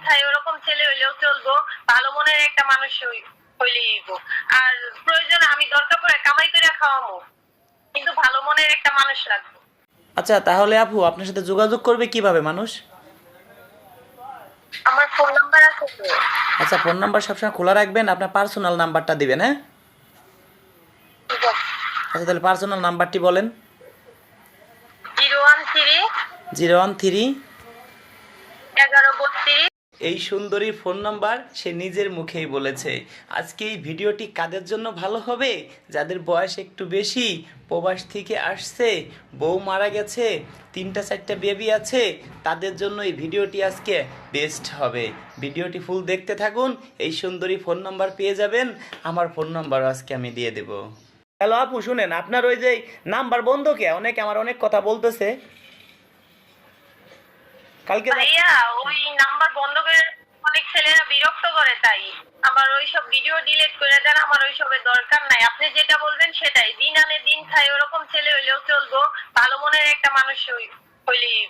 খাই ওরকম ছেলে হইলেও চলবো ভালো মনের একটা মানুষ হই- হইলেই আর প্রয়োজন আমি দরকার পড়ে কামাই করে খাওয়ামো কিন্তু ভালো মনের একটা মানুষ রাখব। আচ্ছা তাহলে আপু আপনার সাথে যোগাযোগ করবে কীভাবে মানুষ? আমার ফোন নাম্বার আছে তো। আচ্ছা ফোন নাম্বার সবসময় খোলা রাখবেন আপনার পার্সোনাল নাম্বারটা দিবেন হ্যাঁ? আচ্ছা তাহলে পার্সোনাল নাম্বারটি বলেন। Zero one three zero one three এগারো বত্রিশ এই সুন্দরী ফোন নাম্বার সে নিজের মুখেই বলেছে। আজকে এই ভিডিওটি কাদের জন্য ভালো হবে? যাদের বয়স একটু বেশি, প্রবাস থেকে আসছে, বউ মারা গেছে, তিনটা, চারটা বেবি আছে, তাদের জন্য এই ভিডিওটি আজকে বেস্ট হবে। ভিডিওটি ফুল দেখতে থাকুন, এই সুন্দরী ফোন নাম্বার পেয়ে যাবেন। আমার ফোন নাম্বারও আজকে আমি দিয়ে দেব। হ্যালো আপু, শুনেন, আপনার ওই যে নাম্বার বন্ধ কে? অনেক আমার অনেক কথা বলতেছে। কালকে ভাইয়া ওই নাম্বার বন্ধ করে অনেক ছেলেরা বিরক্ত করে তাই। আমার ওইসব ভিডিও ডিলিট করে দেন আমার ওইসবের দরকার নাই। আপনি যেটা বলবেন সেটাই। দিন আনে দিন খাই ওরকম ছেলে হইলেও চলবো ভালো মনের একটা মানুষ হই- হইলেই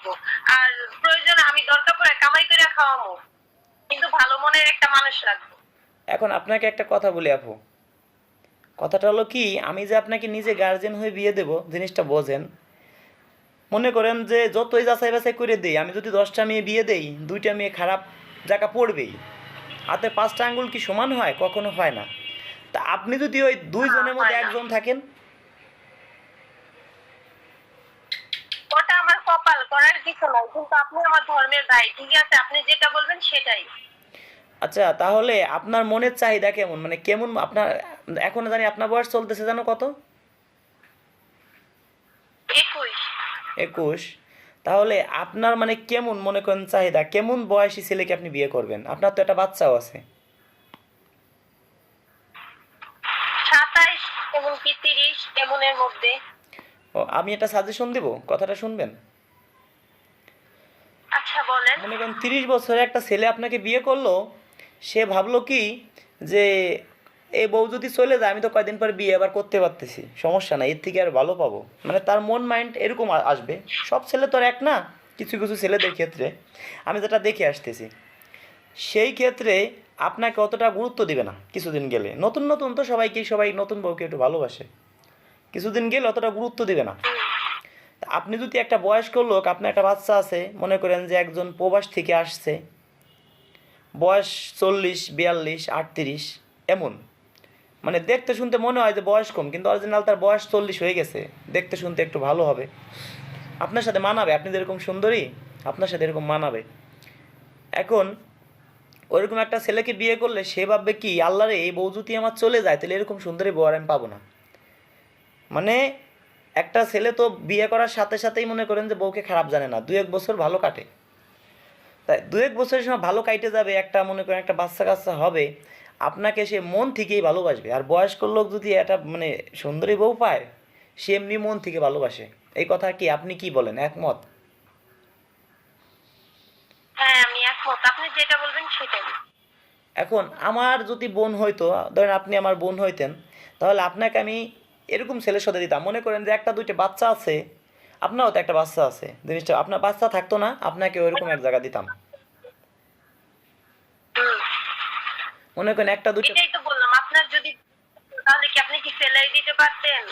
আর প্রয়োজন আমি দরকার পড়ে কামাই করে খাওয়ামো। কিন্তু ভালো মনের একটা মানুষ রাখব। এখন আপনাকে একটা কথা বলি আপু। কথাটা হলো কি আমি যে আপনাকে নিজে গার্জেন হয়ে বিয়ে দেব জিনিসটা বোঝেন। মনে করেন যে যতই যাচাই বাছাই করে দেই আমি যদি দশটা মেয়ে বিয়ে দেই দুইটা মেয়ে খারাপ জায়গা পড়বেই। হাতে পাঁচটা আঙ্গুল কি সমান হয়? কখনো হয় না। তা আপনি যদি ওই দুইজনের মধ্যে একজন থাকেন? ওটা আমার কপাল করার কিছু নাই। কিন্তু আপনি আমার ধর্মের ভাই ঠিক আছে? আপনি যেটা বলবেন সেটাই। আচ্ছা তাহলে আপনার মনের চাহিদা কেমন? মানে কেমন আপনার এখন জানি আপনার বয়স চলতেছে জানো কত একুশ একুশ। তাহলে আপনার মানে কেমন মনে করেন চাহিদা কেমন বয়সী ছেলেকে আপনি বিয়ে করবেন? আপনার তো একটা বাচ্চাও আছে। ও আমি একটা সাজেশন দিব কথাটা শুনবেন? আচ্ছা বলেন। মনে করেন তিরিশ বছরে একটা ছেলে আপনাকে বিয়ে করল সে ভাবলো কি যে এই বউ যদি চলে যায়, আমি তো কয়দিন পর বিয়ে আবার করতে পারতেছি। সমস্যা নাই, এর থেকে আর ভালো পাবো। মানে তার মন মাইন্ড এরকম আসবে। সব ছেলে তো আর এক না, কিছু কিছু ছেলেদের ক্ষেত্রে। আমি যেটা দেখে আসতেছি, সেই ক্ষেত্রে আপনাকে অতটা গুরুত্ব দিবে না, কিছুদিন গেলে। নতুন নতুন তো সবাইকেই, সবাই নতুন বউকে একটু ভালোবাসে। কিছুদিন গেলে অতটা গুরুত্ব দিবে না। আপনি যদি একটা বয়স্ক লোক, আপনার একটা বাচ্চা আছে, মনে করেন যে একজন প্রবাস থেকে আসছে, বয়স চল্লিশ, বিয়াল্লিশ, আটত্রিশ, এমন। মানে দেখতে শুনতে মনে হয় যে বয়স কম, কিন্তু অরিজিনাল তার বয়স চল্লিশ হয়ে গেছে। দেখতে শুনতে একটু ভালো হবে। আপনার সাথে মানাবে? আপনি যেরকম সুন্দরী, আপনার সাথে এরকম মানাবে। এখন ওইরকম একটা ছেলেকে বিয়ে করলে সে ভাববে কি আল্লাহরে এই বউ যদি আমার চলে যায়, তাহলে এরকম সুন্দরী বউ আর আমি পাবো না। মানে একটা ছেলে তো বিয়ে করার সাথে সাথেই মনে করেন যে বউকে খারাপ জানে না দু এক বছর ভালো কাটে। তাই দু এক বছরের সময় ভালো কাটে যাবে, একটা মনে করেন একটা বাচ্চা কাচ্চা হবে। আপনাকে সে মন থেকেই ভালোবাসবে। আর বয়স্ক লোক যদি একটা মানে সুন্দরী বউ পায় সে এমনি মন থেকে ভালোবাসে। এই কথা কি আপনি কি বলেন? একমত? হ্যাঁ আমি একমত। আপনি যেটা বলবেন সেটাই। এখন আমার যদি বোন হইতো ধরেন আপনি আমার বোন হইতেন তাহলে আপনাকে আমি এরকম ছেলের সাথে দিতাম। মনে করেন যে একটা দুইটা বাচ্চা আছে আপনারও তো একটা বাচ্চা আছে জিনিসটা আপনার বাচ্চা থাকতো না আপনাকে ওইরকম এক জায়গা দিতাম। মনে করেন একটা দুইটা এটাই তো বললাম আপনার যদি তাহলে কি আপনি কি সেলাই দিতে পারতেন?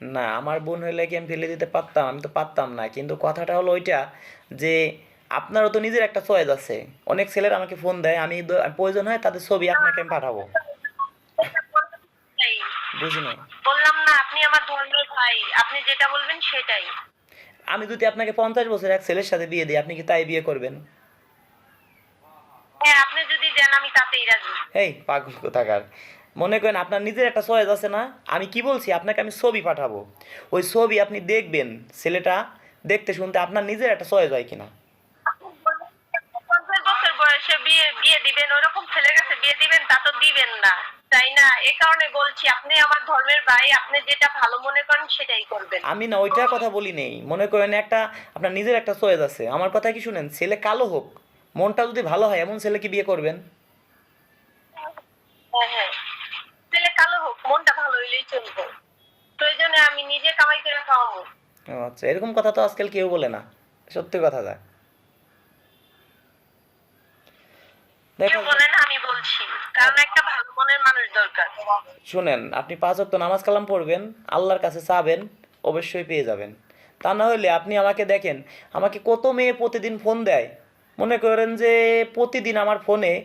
না আমার বোন হইলে কি আমি ফেলে দিতে পারতাম? আমি তো পারতাম না কিন্তু কথাটা হলো ওইটা যে আপনারও তো নিজের একটা চয়েস আছে। অনেক ছেলেরা আমাকে ফোন দেয় আমি প্রয়োজন হয় তাদের ছবি আপনাকে আমি পাঠাবো। বুঝিনি বললাম না আপনি আমার ধর্মের ভাই আপনি যেটা বলবেন সেটাই। আমি যদি আপনাকে পঞ্চাশ বছর এক ছেলের সাথে বিয়ে দিই আপনি কি তাই বিয়ে করবেন হ্যাঁ আপনি যদি দেন আমি তাতেই রাজি। এই পাগল কোথাকার। মনে করেন আপনার নিজের একটা চয়েস আছে না? আমি কি বলছি? আপনাকে আমি ছবি পাঠাবো। ওই ছবি আপনি দেখবেন ছেলেটা দেখতে শুনতে আপনার নিজের একটা চয়েস হয় কিনা। পঞ্চাশ বছর বয়সে বিয়ে বিয়ে দিবেন ওরকম ছেলের কাছে বিয়ে দিবেন তা তো দিবেন না। তাই না? এ কারণে বলছি আপনি আমার ধর্মের ভাই আপনি যেটা ভালো মনে করেন সেটাই করবেন। আমি না ওইটা কথা বলি নেই। মনে করেন একটা আপনার নিজের একটা চয়েস আছে। আমার কথা কি শুনেন? ছেলে কালো হোক মনটা যদি ভালো হয় এমন ছেলে কি বিয়ে করবেন? হ্যাঁ হ্যাঁ। কালো হোক মনটা ভালো হইলেই চলবে। প্রয়োজনে আমি নিজে কামাই করে খাওয়াবো। আচ্ছা এরকম কথা তো আজকাল কেউ বলে না। সত্যি কথা যায়। দেখা বলেন আমি বলছি। কারণ একটা ভালো মনের মানুষ দরকার। শুনেন আপনি পাঁচ ওয়াক্ত নামাজ কালাম পড়বেন আল্লাহর কাছে চাবেন অবশ্যই পেয়ে যাবেন। তা না হলে আপনি আমাকে দেখেন আমাকে কত মেয়ে প্রতিদিন ফোন দেয়। মনে করেন যে প্রতিদিন আমার ফোনে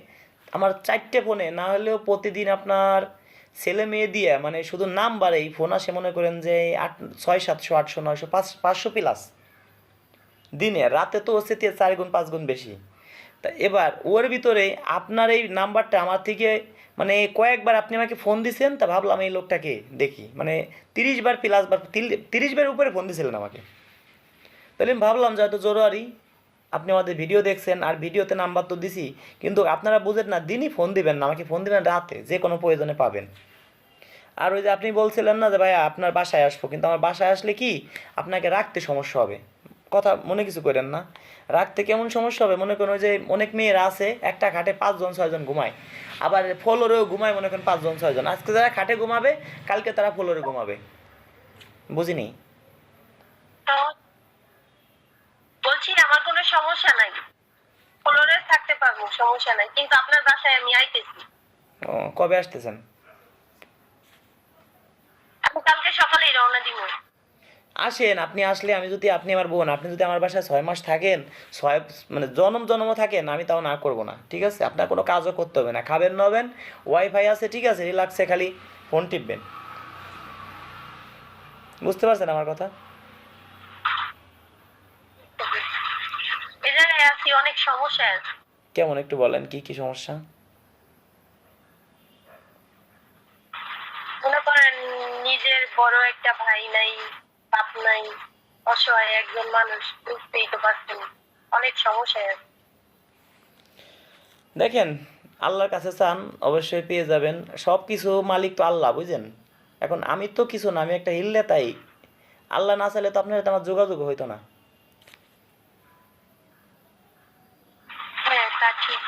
আমার চারটে ফোনে, না হলেও প্রতিদিন আপনার ছেলে মেয়ে দিয়ে মানে শুধু নাম্বারেই ফোন আসে মনে করেন যে আট, ছয় সাতশো আটশো, নয়শো, পাঁচ, পাঁচশো প্লাস দিনে, রাতে তো হচ্ছে চার গুণ, পাঁচ গুণ বেশি। তা এবার ওর ভিতরে আপনার এই নাম্বারটা আমার থেকে মানে কয়েকবার আপনি আমাকে ফোন দিছেন, তা ভাবলাম এই লোকটাকে দেখি। মানে তিরিশ বার প্লাস বার তিরিশ বার উপরে ফোন দিয়েছিলেন আমাকে। তাহলে ভাবলাম যে হয়তো জরুরি। আপনি আমাদের ভিডিও দেখছেন, আর ভিডিওতে নাম্বার তো দিছি, কিন্তু আপনারা বুঝেন না, দিনই ফোন দিবেন না, আমাকে ফোন দিবেন রাতে, যে কোনো প্রয়োজনে পাবেন। আর ওই যে আপনি বলছিলেন না যে, ভাইয়া, আপনার বাসায় আসব। কিন্তু আমার বাসায় আসলে কি, আপনাকে রাখতে সমস্যা হবে। কথা মনে কিছু করেন না। রাখতে কেমন সমস্যা হবে? মনে করেন ওই যে অনেক মেয়েরা আছে, একটা খাটে পাঁচজন, ছয়জন ঘুমায়। আবার ফলোরেও ঘুমায়, মনে করেন পাঁচজন, ছয়জন। আজকে যারা খাটে ঘুমাবে, কালকে তারা ফ্লোরে ঘুমাবে। বুঝিনি? বলছি আমার কোনো সমস্যা নাই। ফ্লোরে থাকতে পারব সমস্যা নাই। কিন্তু আপনার বাসায় আমি আইতেছি। ও, কবে আসতেছেন? আমি কালকে সকালেই রওনা দিব। আসেন আপনি আসলে আমি যদি আপনি আমার বোন আপনি যদি আমার বাসায় ছয় মাস থাকেন ছয় মানে জনম জনমও থাকেন আমি তাও না করব না ঠিক আছে? আপনার কোনো কাজও করতে হবে না। খাবেন নবেন ওয়াইফাই আছে ঠিক আছে? রিল্যাক্সে খালি ফোন টিপবেন। বুঝতে পারছেন আমার কথা এ জায়গায় আছি অনেক সমস্যা আছে। কেমন একটু বলেন কি কি সমস্যা? মনে করেন নিজের বড় একটা ভাই নাই বাপ নাই অসহায় একজন মানুষ বুঝতেই তো পারছেন অনেক সমস্যায় আছে। দেখেন আল্লাহর কাছে চান অবশ্যই পেয়ে যাবেন। সব কিছু মালিক তো আল্লাহ বুঝছেন? এখন আমি তো কিছু না আমি একটা হিল্লে তাই। আল্লাহ না চাইলে তো আপনার আমার যোগাযোগ হইতো না হ্যাঁ তা ঠিক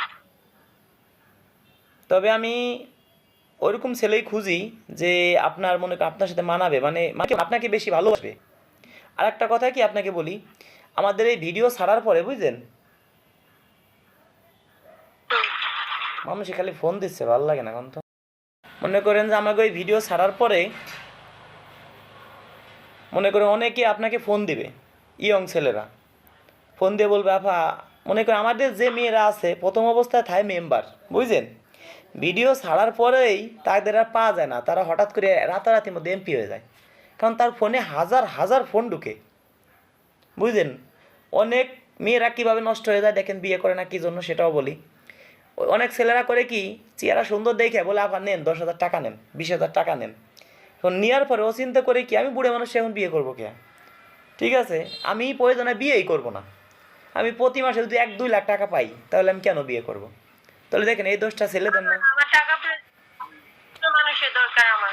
তবে আমি ওইরকম ছেলেই খুঁজি যে আপনার মনে আপনার সাথে মানাবে মানে আপনাকে বেশি ভালোবাসবে। আর একটা কথা কি আপনাকে বলি, আমাদের এই ভিডিও ছাড়ার পরে বুঝলেন? হুম। মানুষই খালি ফোন দিচ্ছে, ভালো লাগে না এখন তো মনে করেন যে আমাকে ওই ভিডিও ছাড়ার পরে মনে করেন অনেকে আপনাকে ফোন দিবে, ইয়ং ছেলেরা। ফোন দিয়ে বলবে, আপা, মনে করেন আমাদের যে মেয়েরা আছে, প্রথম অবস্থায় থায় মেম্বার, বুঝলেন? ভিডিও ছাড়ার পরেই তাদের আর পাওয়া যায় না। তারা হঠাৎ করে রাতারাতির মধ্যে এমপি হয়ে যায়। কারণ তার ফোনে হাজার হাজার ফোন ঢুকে। বুঝলেন? অনেক মেয়েরা কীভাবে নষ্ট হয়ে যায় দেখেন, বিয়ে করে না কী জন্য সেটাও বলি। অনেক ছেলেরা করে কি, চেহারা সুন্দর দেখে বলে, আবার নেন, দশ হাজার টাকা নেন, বিশ হাজার টাকা নেন। এখন নেওয়ার পরে ও চিন্তা করে কি, আমি বুড়ে মানুষ এখন বিয়ে করব কে? ঠিক আছে? আমি প্রয়োজনে বিয়েই করব না। আমি প্রতি মাসে যদি এক, দুই লাখ টাকা পাই, তাহলে আমি কেন বিয়ে করব? তাহলে দেখেন এই দোষটা ছেলেদের না। মানুষের দরকার আমার।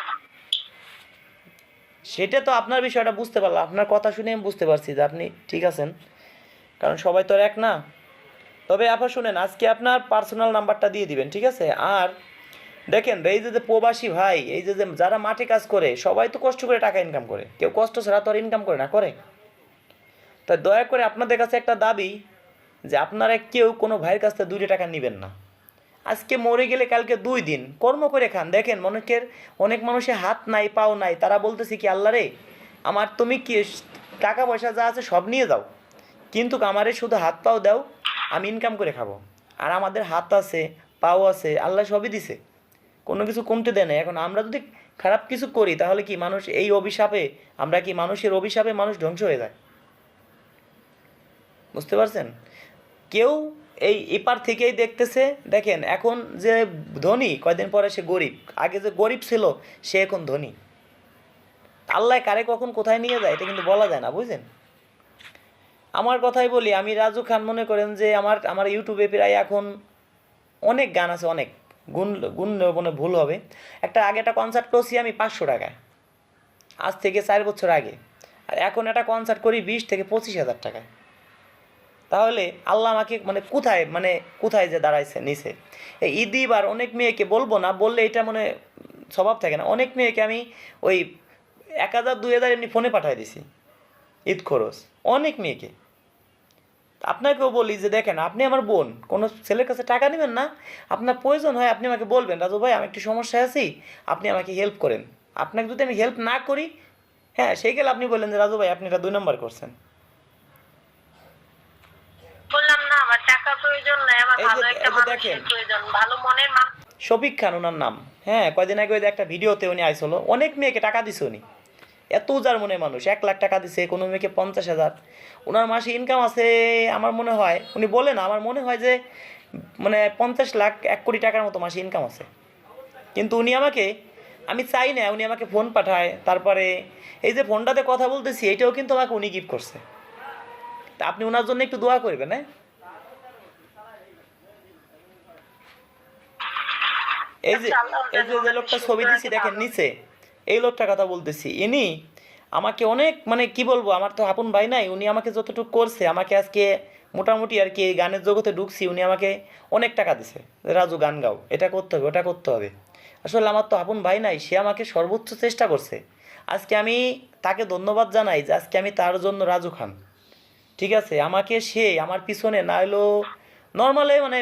সেটা তো আপনার বিষয়টা বুঝতে পারলাম। আপনার কথা শুনে আমি বুঝতে পারছি যে আপনি ঠিক আছেন। কারণ সবাই তো এক না। তবে আপা শুনেন আজকে আপনার পার্সোনাল নাম্বারটা দিয়ে দিবেন ঠিক আছে? আর দেখেন এই যে যে প্রবাসী ভাই এই যে যে যারা মাঠে কাজ করে সবাই তো কষ্ট করে টাকা ইনকাম করে। কেউ কষ্ট ছাড়া তো আর ইনকাম করে না করে। তাই দয়া করে আপনাদের কাছে একটা দাবি যে আপনারা কেউ কোনো ভাইয়ের কাছ থেকে দুইটা টাকা নেবেন না। আজকে মরে গেলে কালকে দুই দিন। কর্ম করে খান। দেখেন অনেকের অনেক মানুষের হাত নাই, পাও নাই। তারা বলতেছে কি, আল্লাহ রে, আমার তুমি কি টাকা পয়সা যা আছে সব নিয়ে যাও। কিন্তু আমারে শুধু হাত পাও দাও, আমি ইনকাম করে খাব। আর আমাদের হাত আছে, পাও আছে, আল্লাহ সবই দিছে। কোনো কিছু কমতে দেয় না। এখন আমরা যদি খারাপ কিছু করি, তাহলে কি মানুষ এই অভিশাপে, আমরা কি মানুষের অভিশাপে মানুষ ধ্বংস হয়ে যায়? বুঝতে পারছেন? কেউ এই এপার থেকেই দেখতেছে, দেখেন, এখন যে ধনী, কয়দিন পরে সে গরিব। আগে যে গরিব ছিল, সে এখন ধনী। আল্লাহ কারে কখন কোথায় নিয়ে যায়, এটা কিন্তু বলা যায় না বুঝলেন আমার কথাই বলি, আমি রাজু খান মনে করেন যে আমার আমার ইউটিউবে প্রায় এখন অনেক গান আছে, অনেক। গুণ গুণ মানে ভুল হবে। একটা, আগে একটা কনসার্ট করছি আমি পাঁচশো টাকায়। আজ থেকে চার বছর আগে। আর এখন একটা কনসার্ট করি বিশ থেকে পঁচিশ হাজার টাকায়। তাহলে আল্লাহ আমাকে মানে কোথায় মানে কোথায় যে দাঁড়াইছে নিচে এই ঈদিবার অনেক মেয়েকে বলব না, বললে এটা মানে স্বভাব থাকে না। অনেক মেয়েকে আমি ওই এক হাজার, দুই হাজার এমনি ফোনে পাঠিয়ে দিছি, ঈদ খরচ। অনেক মেয়েকে। আপনাকেও বলি যে দেখেন, আপনি আমার বোন, কোনো ছেলের কাছে টাকা নেবেন না, আপনার প্রয়োজন হয় আপনি আমাকে বলবেন, রাজু ভাই, আমি একটু সমস্যায় আছি, আপনি আমাকে হেল্প করেন। আপনাকে যদি আমি হেল্প না করি হ্যাঁ সেই গেলে আপনি বললেন যে, রাজু ভাই, আপনি এটা দুই নম্বর করছেন বললাম না আমার টাকা প্রয়োজন নাই আমার ভালো একটা মানুষের প্রয়োজন ভালো মনের মানুষ। শফিক খান ওনার নাম। হ্যাঁ কয়দিন আগে একটা ভিডিওতে উনি আইসলো অনেক মেয়েকে টাকা দিছে উনি। এত উজার মনে মানুষ। এক লাখ টাকা দিছে কোনো মেয়েকে পঞ্চাশ হাজার। ওনার মাসে ইনকাম আছে আমার মনে হয় উনি বলে না আমার মনে হয় যে মানে পঞ্চাশ লাখ এক কোটি টাকার মতো মাসে ইনকাম আছে। কিন্তু উনি আমাকে আমি চাই না উনি আমাকে ফোন পাঠায়। তারপরে এই যে ফোনটাতে কথা বলতেছি এটাও কিন্তু আমাকে উনি গিফট করছে। তা আপনি ওনার জন্য একটু দোয়া করবেন হ্যাঁ? এই যে এই যে যে লোকটা ছবি দিছি দেখেন নিচে এই লোকটার কথা বলতেছি। ইনি আমাকে অনেক মানে কি বলব আমার তো আপন ভাই নাই উনি আমাকে যতটুকু করছে আমাকে আজকে মোটামুটি আর কি এই গানের জগতে ঢুকছি উনি আমাকে অনেক টাকা দিছে। রাজু গান গাও এটা করতে হবে ওটা করতে হবে। আসলে আমার তো আপন ভাই নাই সে আমাকে সর্বোচ্চ চেষ্টা করছে। আজকে আমি তাকে ধন্যবাদ জানাই যে আজকে আমি তার জন্য রাজু খান। ঠিক আছে? আমাকে সে আমার পিছনে না হলেও নর্মালে মানে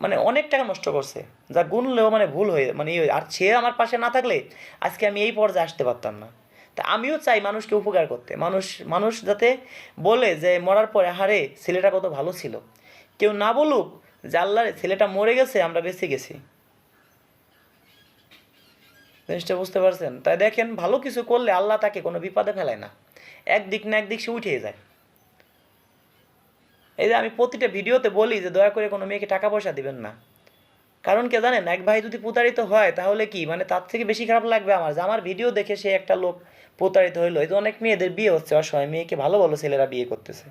মানে অনেক টাকা নষ্ট করছে। যা গুনলেও মানে ভুল হয়ে মানে ইয়ে আর সে আমার পাশে না থাকলে আজকে আমি এই পর্যায়ে আসতে পারতাম না। তা আমিও চাই মানুষকে উপকার করতে। মানুষ মানুষ যাতে বলে যে মরার পরে হারে ছেলেটা কত ভালো ছিল। কেউ না বলুক যে আল্লাহ, ছেলেটা মরে গেছে, আমরা বেঁচে গেছি। জিনিসটা বুঝতে পারছেন? তাই দেখেন, ভালো কিছু করলে আল্লাহ তাকে কোনো বিপদে ফেলায় না। একদিক না একদিক সে উঠে যায়। এই যে আমি প্রতিটা ভিডিওতে বলি যে দয়া করে কোনো মেয়েকে টাকা পয়সা দিবেন না। কারণ কে জানেন, এক ভাই যদি প্রতারিত হয় তাহলে কি? মানে তার থেকে বেশি খারাপ লাগবে আমার। যে আমার ভিডিও দেখে সে একটা লোক প্রতারিত হইল, এই তো অনেক মেয়েদের বিয়ে হচ্ছে অসময় মেয়েকে ভালো ভালো ছেলেরা বিয়ে করতেছে।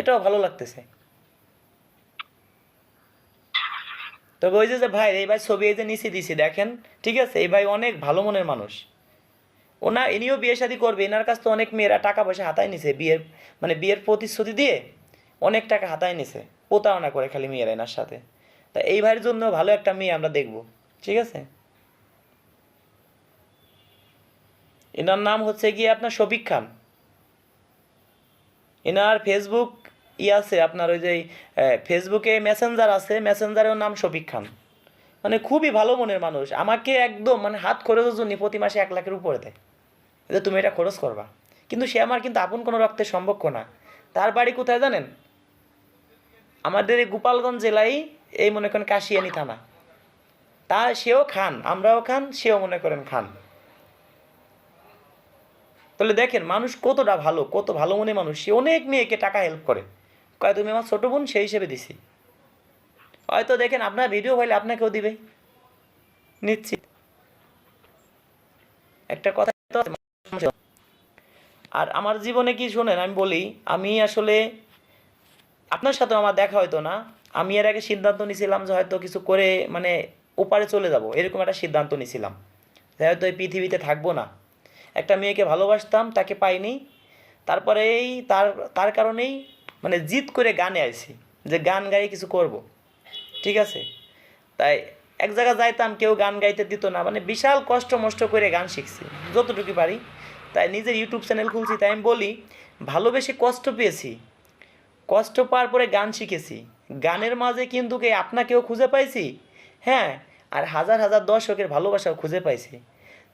এটাও ভালো লাগতেছে। তবে ওই যে ভাই, এই ভাই ছবি এই যে নিচে দিছি, দেখেন, ঠিক আছে? এই ভাই অনেক ভালো মনের মানুষ। ওনা, ইনিও বিয়ে শাদী করবে এনার কাছ তো অনেক মেয়েরা টাকা পয়সা হাতায় নিছে, বিয়ের মানে বিয়ের প্রতিশ্রুতি দিয়ে। অনেক টাকা হাতায় নিছে প্রতারণা করে খালি মেয়েরা এনার সাথে। তা এই ভাইয়ের জন্য ভালো একটা মেয়ে আমরা দেখব, ঠিক আছে? এনার নাম হচ্ছে গিয়ে আপনার শফিক খান। এনার ফেসবুক ই আছে, আপনার ওই যে ফেসবুকে মেসেঞ্জার আছে মেসেঞ্জারের নাম শফিক খান। মানে খুবই ভালো মনের মানুষ, আমাকে একদম মানে হাত খরচের জন্য প্রতি মাসে এক লাখের উপরে দেয়। যে তুমি এটা খরচ করবা। কিন্তু সে আমার কিন্তু আপন কোনো রক্তের সম্পর্ক না। তার বাড়ি কোথায় জানেন? আমাদের এই গোপালগঞ্জ জেলায় এই মনে করেন কাশিয়ানি থানা। তা সেও খান, আমরাও খান, সেও মনে করেন খান। তাহলে দেখেন, মানুষ কতটা ভালো, কত ভালো মনে মানুষ। সে অনেক মেয়েকে টাকা হেল্প করে। কয়, তুমি আমার ছোটো বোন, সেই হিসেবে দিছি। হয়তো দেখেন, আপনার ভিডিও হইলে আপনাকেও দিবে। নিশ্চিত। একটা কথা আর আমার জীবনে কি শোনেন, আমি বলি, আমি আসলে আপনার সাথে আমার দেখা হয়তো না। আমি এর আগে সিদ্ধান্ত নিয়েছিলাম যে হয়তো কিছু করে মানে ওপারে চলে যাব। এরকম একটা সিদ্ধান্ত নিয়েছিলাম যে হয়তো এই পৃথিবীতে থাকব না। একটা মেয়েকে ভালোবাসতাম, তাকে পাইনি। তারপরে এই তার তার কারণেই মানে জিদ করে গানে আইছি যে গান গাই কিছু করব। ঠিক আছে? তাই এক জায়গায় যাইতাম, কেউ গান গাইতে দিত না। মানে বিশাল কষ্ট মষ্ট করে গান শিখছি, যতটুকু পারি। তাই নিজের ইউটিউব চ্যানেল খুলছি, তাই আমি বলি, ভালোবেসে কষ্ট পেয়েছি। কষ্ট পাওয়ার পরে গান শিখেছি। গানের মাঝে কিন্তু কে আপনাকেও খুঁজে পাইছি। হ্যাঁ আর হাজার হাজার দর্শকের ভালোবাসাও খুঁজে পাইছি।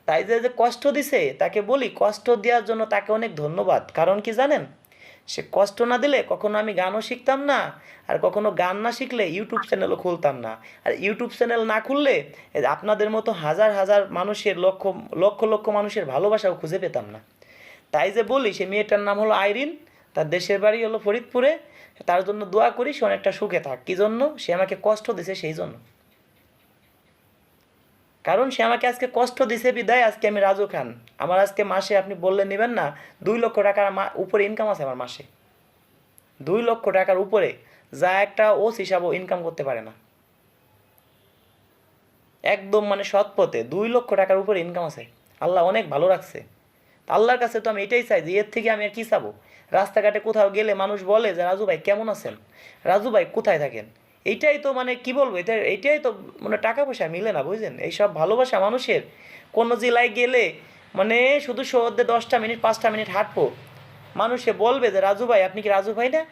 তাই যে যে কষ্ট দিছে, তাকে বলি কষ্ট দেওয়ার জন্য তাকে অনেক ধন্যবাদ। কারণ কি জানেন? সে কষ্ট না দিলে কখনো আমি গানও শিখতাম না, আর কখনো গান না শিখলে ইউটিউব চ্যানেলও খুলতাম না। আর ইউটিউব চ্যানেল না খুললে আপনাদের মতো হাজার হাজার মানুষের লক্ষ লক্ষ লক্ষ মানুষের ভালোবাসাও খুঁজে পেতাম না। তাই যে বলি, সে মেয়েটার নাম হলো আইরিন, তার দেশের বাড়ি হলো ফরিদপুরে। তার জন্য দোয়া করি সে অনেকটা সুখে থাক। কি জন্য? সে আমাকে কষ্ট দিছে সেই জন্য। কারণ সে আমাকে আজকে কষ্ট দিছে বিদায়, আজকে আমি রাজু খান। আমার আজকে মাসে আপনি বললে নেবেন না, দুই লক্ষ টাকার উপরে ইনকাম আছে আমার মাসে। দুই লক্ষ টাকার উপরে যা একটা ওস হিসাবও ইনকাম করতে পারে না। একদম মানে সৎ পথে দুই লক্ষ টাকার উপরে ইনকাম আছে। আল্লাহ অনেক ভালো রাখছে। আল্লাহর কাছে তো আমি এটাই চাই যে এর থেকে আমি আর কী চাবো? রাস্তাঘাটে কোথাও গেলে মানুষ বলে যে, রাজু ভাই, কেমন আছেন? রাজু ভাই, কোথায় থাকেন? এইটাই তো মানে কি বলব, এটা এইটাই তো মানে টাকা পয়সা মিলে না, বুঝলেন? এইসব ভালোবাসা মানুষের। কোনো জেলায় গেলে মানে শুধু শহরে দশটা মিনিট, পাঁচটা মিনিট হাঁটবো। মানুষে বলবে যে, রাজু ভাই, আপনি কি রাজু ভাই না?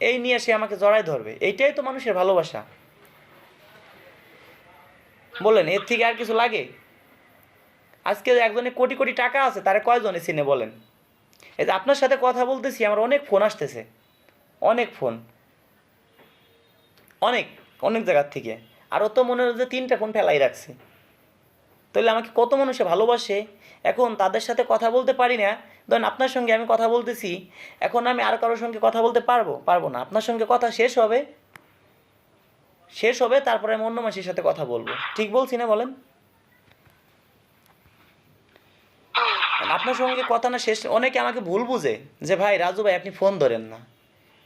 এই নিয়ে সে আমাকে জড়াই ধরবে। এইটাই তো মানুষের ভালোবাসা। বলেন, এর থেকে আর কিছু লাগে? আজকে একজনে কোটি কোটি টাকা আছে, তারা কয়জনে চিনে বলেন? এই যে আপনার সাথে কথা বলতেছি, আমার অনেক ফোন আসতেছে। অনেক ফোন। অনেক অনেক জায়গার থেকে। আর ও তো মনে যে তিনটা ফোন ফেলাই রাখছে। তাহলে আমাকে কত মানুষে ভালোবাসে? এখন তাদের সাথে কথা বলতে পারি না। ধরেন আপনার সঙ্গে আমি কথা বলতেছি, এখন আমি আর কারোর সঙ্গে কথা বলতে পারব? পারব না। আপনার সঙ্গে কথা শেষ হবে। শেষ হবে, তারপরে আমি অন্য মাসির সাথে কথা বলব। ঠিক বলছি না বলেন? আপনার সঙ্গে কথা না শেষ অনেকে আমাকে ভুল বুঝে যে, ভাই, রাজু ভাই, আপনি ফোন ধরেন না।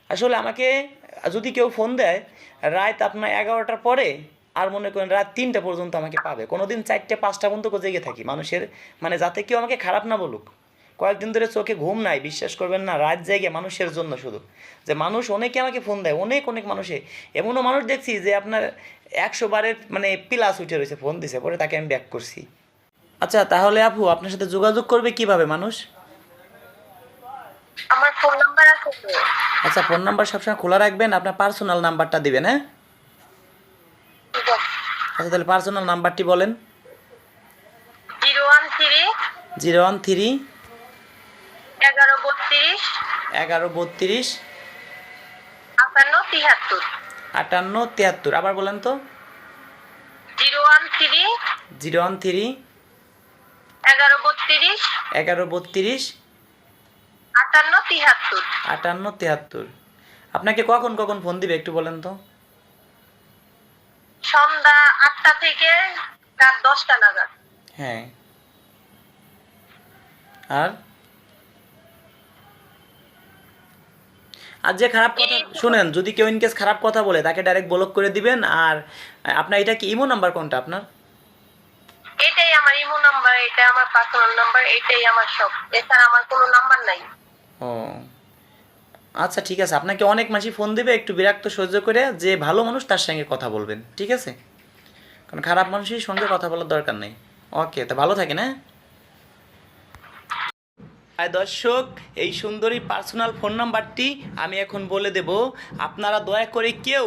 আসলে আমাকে, যদি কেউ ফোন দেয়, রাত আপনার এগারোটার পরে আর মনে করেন রাত তিনটা পর্যন্ত আমাকে পাবে। কোনো দিন চারটে, পাঁচটা পর্যন্ত জেগে থাকি। মানুষের মানে যাতে কেউ আমাকে খারাপ না বলুক। কয়েকদিন ধরে চোখে ঘুম নাই। বিশ্বাস করবেন না, রাত জেগে মানুষের জন্য শুধু। যে, মানুষ অনেকে আমাকে ফোন দেয়। অনেক অনেক মানুষে। এমনও মানুষ দেখছি যে, আপনার একশো বারের মানে প্লাস উঠে রয়েছে ফোন দিছে। পরে তাকে আমি ব্যাক করছি। আচ্ছা তাহলে আপু আপনার সাথে যোগাযোগ করবে কীভাবে মানুষ? আমার ফোন নাম্বার আছে তো। আচ্ছা ফোন নাম্বার সবসময় খোলা রাখবেন আপনার পার্সোনাল নাম্বারটা দিবেন হ্যাঁ? আচ্ছা তাহলে পার্সোনাল নাম্বারটি বলেন। Zero one three zero one three এগারো বত্রিশ এগারো বত্রিশ আটান্ন তিয়াত্তর। আটান্ন তিয়াত্তর। আবার বলেন তো। Zero one three zero one three এগারো বত্রিশ। এগারো বত্রিশ। আটান্ন তিয়াত্তর আটান্ন তিয়াত্তর আপনাকে কখন কখন ফোন দিবে একটু বলেন তো? সন্ধ্যা আটটা থেকে রাত দশটা নাগাদ। হ্যাঁ। আর? আর যে খারাপ কথা শুনেন যদি কেউ ইনকেস খারাপ কথা বলে তাকে ডাইরেক্ট ব্লক করে দিবেন আর আপনার এটা কি ইমো নাম্বার কোনটা আপনার? এটা আমার পার্সোনাল নাম্বার এটাই আমার সব। এছাড়া আমার কোনো নাম্বার নাই। ও। আচ্ছা ঠিক আছে। আপনাকে অনেক মাসি ফোন দেবে একটু বিরক্ত সহ্য করে যে ভালো মানুষ তার সঙ্গে কথা বলবেন, ঠিক আছে? কারণ খারাপ মানুষের সঙ্গে কথা বলার দরকার নেই। ওকে, তা ভালো থাকেন হ্যাঁ? আর দর্শক, এই সুন্দরী পার্সোনাল ফোন নাম্বারটি আমি এখন বলে দেব। আপনারা দয়া করে কেউ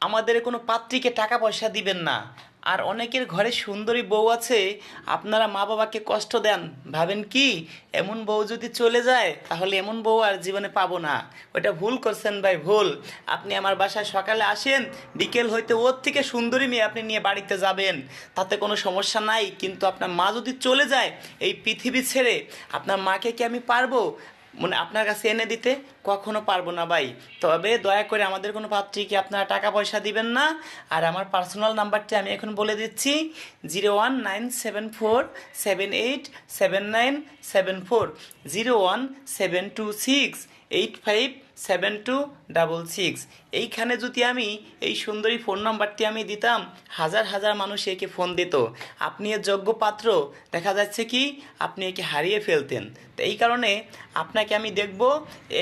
আমাদের কোনো পাত্রীকে টাকা পয়সা দিবেন না। আর অনেকের ঘরে সুন্দরী বউ আছে, আপনারা মা বাবাকে কষ্ট দেন। ভাবেন কি, এমন বউ যদি চলে যায়, তাহলে এমন বউ আর জীবনে পাবো না। ওটা ভুল করছেন ভাই, ভুল। আপনি আমার বাসায় সকালে আসেন, বিকেল হইতে ওর থেকে সুন্দরী মেয়ে আপনি নিয়ে বাড়িতে যাবেন। তাতে কোনো সমস্যা নাই, কিন্তু আপনার মা যদি চলে যায়, এই পৃথিবী ছেড়ে, আপনার মাকে কি আমি পারব? মানে আপনার কাছে এনে দিতে, কখনো পারব না ভাই। তবে দয়া করে আমাদের কোনো পাত্রীকে আপনারা টাকা পয়সা দিবেন না? আর আমার পার্সোনাল নাম্বারটি আমি এখন বলে দিচ্ছি zero one nine seven four seven eight seven nine seven four zero one seven two six eight five seven two double six এইখানে যদি আমি এই সুন্দরী ফোন নাম্বারটি আমি দিতাম, হাজার হাজার মানুষ একে ফোন দিত। আপনি এর যোগ্য পাত্র। দেখা যাচ্ছে কি, আপনি একে হারিয়ে ফেলতেন। তো এই কারণে আপনাকে আমি দেখব,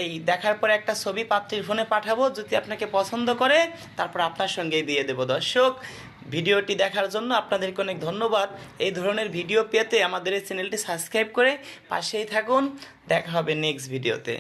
এই দেখার পরে একটা ছবি পাত্রীর ফোনে পাঠাবো, যদি আপনাকে পছন্দ করে, তারপর আপনার সঙ্গেই দিয়ে দেবো। দর্শক, ভিডিওটি দেখার জন্য আপনাদেরকে অনেক ধন্যবাদ। এই ধরনের ভিডিও পেতে আমাদের এই চ্যানেলটি সাবস্ক্রাইব করে পাশেই থাকুন। দেখা হবে নেক্সট ভিডিওতে